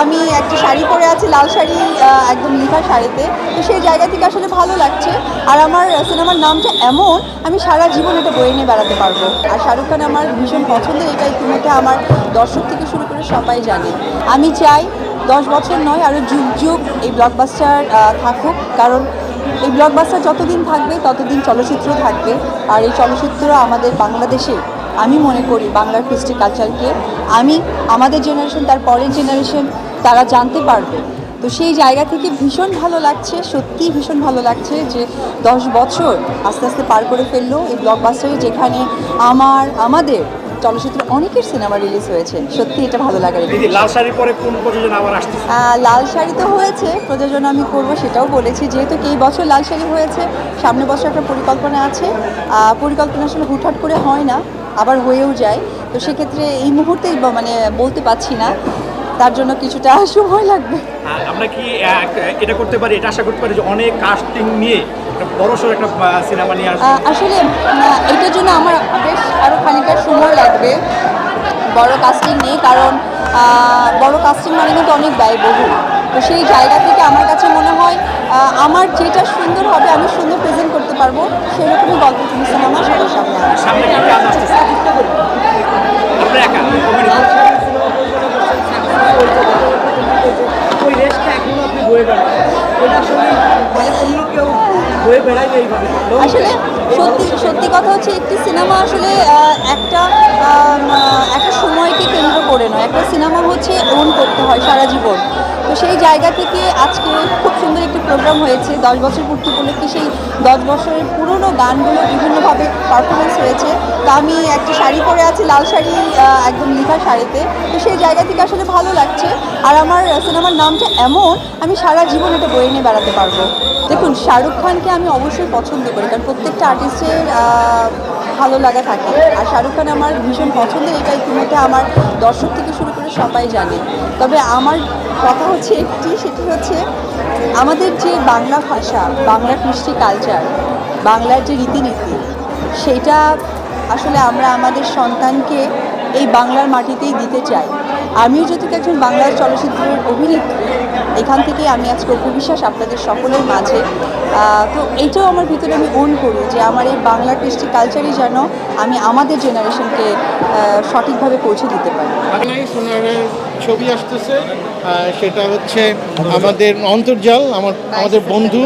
আমি একটা শাড়ি পরে আছি, লাল শাড়ি একদম লিখা শাড়িতে। তো সেই জায়গা থেকে আসলে ভালো লাগছে। আর আমার সিনেমার নামটা এমন, আমি সারা জীবন এটা বয়ে নিয়ে বেড়াতে পারব। আর শাহরুখ খান আমার ভীষণ পছন্দের এটা ইতিমধ্যে আমার দর্শক থেকে শুরু করে সবাই জানে। আমি চাই দশ বছর নয় আরও যুগ যুগ এই ব্লকবাস্টার থাকুক। কারণ এই ব্লকবাস্টার যতদিন থাকবে, ততদিন চলচ্চিত্র থাকবে। আর এই চলচ্চিত্র আমাদের বাংলাদেশে, আমি মনে করি বাংলার কৃষ্টি কালচারকে আমি, আমাদের জেনারেশন তার পরের জেনারেশন তারা জানতে পারবে। তো সেই জায়গা থেকে ভীষণ ভালো লাগছে সত্যিই ভীষণ ভালো লাগছে যে দশ বছর আস্তে আস্তে পার করে ফেলল এই ব্লকবাস্টারে যেখানে আমার আমাদের চলচ্চিত্রে অনেকের সিনেমা রিলিজ হয়েছে। সত্যি এটা ভালো লাগার লাল শাড়ির পরে কোন প্রযোজনা আবার আসতেছে? আহ, লাল শাড়ি তো হয়েছে প্রযোজনা আমি করব সেটাও বলেছি। যেহেতু কি এই বছর লাল শাড়ি হয়েছে সামনে বছর একটা পরিকল্পনা আছে। পরিকল্পনা আসলে হুটহাট করে হয় না আবার হয়েও যায়। তো সেক্ষেত্রে এই মুহূর্তে মানে বলতে পারছি না। তার জন্য কিছুটা সময় লাগবে। আমরা কি এটা করতে পারি এটা আশা করতে পারি যে অনেক কাস্টিং নিয়ে একটা বড়সড় একটা সিনেমা নিয়ে আসলে এটার জন্য আমার বেশ আরও খানিকটা সময় লাগবে বড় কাস্টিং নেই কারণ বড় কাস্টিং মানে কিন্তু অনেক ব্যয়বহুল। তো সেই জায়গা থেকে আমার কাছে মনে হয় আমার যেটা সুন্দর হবে আমি সুন্দর প্রেজেন্ট করতে পারব সেরকমই গল্প তুমি সিনেমা সবার সামনে আসবে সামনে কি কাজ আসতেছে আপনার একা অভিনেতা। ওই রেসটা এখনও আপনি বয়ে বেড়ান ওইটা আসলে মানে অন্য কেউ বয়ে বেড়ায় না এইভাবে আসলে সত্যি সত্যি কথা হচ্ছে, একটি সিনেমা আসলে একটা একটা সময়কে কেন্দ্র করে নয়। একটা সিনেমা হচ্ছে, ওন করতে হয় সারা জীবন। তো সেই জায়গা থেকে আজকে খুব সুন্দর একটি প্রোগ্রাম হয়েছে, দশ বছর পূর্তি উপলক্ষে সেই দশ বছরের পুরনো গানগুলো বিভিন্নভাবে পারফরমেন্স হয়েছে। তো আমি একটা শাড়ি পরে আছি, লাল শাড়ি একদম লিখা শাড়িতে। তো সেই জায়গা থেকে আসলে ভালো লাগছে। আর আমার সিনেমার নামটা এমন, আমি সারা জীবন এটা বয়ে নিয়ে বেড়াতে পারব। দেখুন, শাহরুখ খানকে আমি অবশ্যই পছন্দ করি, কারণ প্রত্যেকটা আর্টিস্টের ভালো লাগা থাকে। আর শাহরুখ খান আমার ভীষণ পছন্দের এটা ইতিমধ্যে আমার দর্শক থেকে শুরু করে সবাই জানে। তবে আমার কথা হচ্ছে একটি, সেটি হচ্ছে আমাদের যে বাংলা ভাষা, বাংলা কৃষ্টি কালচার বাংলার যে রীতিনীতি, সেটা আসলে আমরা আমাদের সন্তানকে এই বাংলার মাটিতেই দিতে চাই। আমিও যদি একজন বাংলার চলচ্চিত্রের অভিনেত্রী। এখান থেকে আমি আজকে অপবিশ্বাস আপনাদের সকলের মাঝে। তো এইটাও আমার ভিতরে আমি ওন করি যে আমার এই বাংলা কৃষ্টি কালচারই যেন আমি আমাদের জেনারেশনকে সঠিকভাবে পৌঁছে দিতে পারি। ছবি আসতেছে সেটা হচ্ছে আমাদের অন্তর্জাল, আমার, আমাদের বন্ধু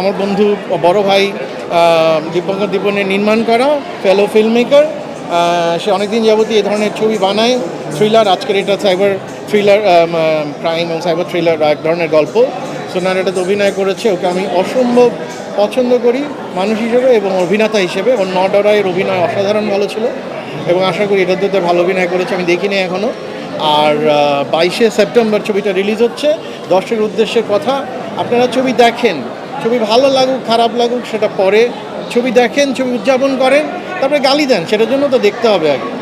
আমার বন্ধু বড় ভাই দীপঙ্কর দীপনের নির্মাণ করা ফেলো ফিল্ম মেকার সে অনেকদিন যাবতীয় এই ধরনের ছবি বানায়। থ্রিলার আজকের এটা সাইবার থ্রিলার ক্রাইম এবং সাইবার থ্রিলার এক ধরনের গল্প। সোনার এটাতে অভিনয় করেছে, ওকে আমি অসম্ভব পছন্দ করি, মানুষ হিসেবে এবং অভিনেতা হিসেবে। ওর নডরাইয়ের অভিনয় অসাধারণ ভালো ছিল এবং আশা করি এটাতে তো ভালো অভিনয় করেছে, আমি দেখিনি এখনও আর বাইশে সেপ্টেম্বর ছবিটা রিলিজ হচ্ছে, দর্শকের উদ্দেশ্যে কথা, আপনারা ছবি দেখেন, ছবি ভালো লাগুক, খারাপ লাগুক, সেটা পরে। ছবি দেখেন, ছবি উদযাপন করেন, তারপরে গালি দেন, সেটার জন্য তো দেখতে হবে আগে।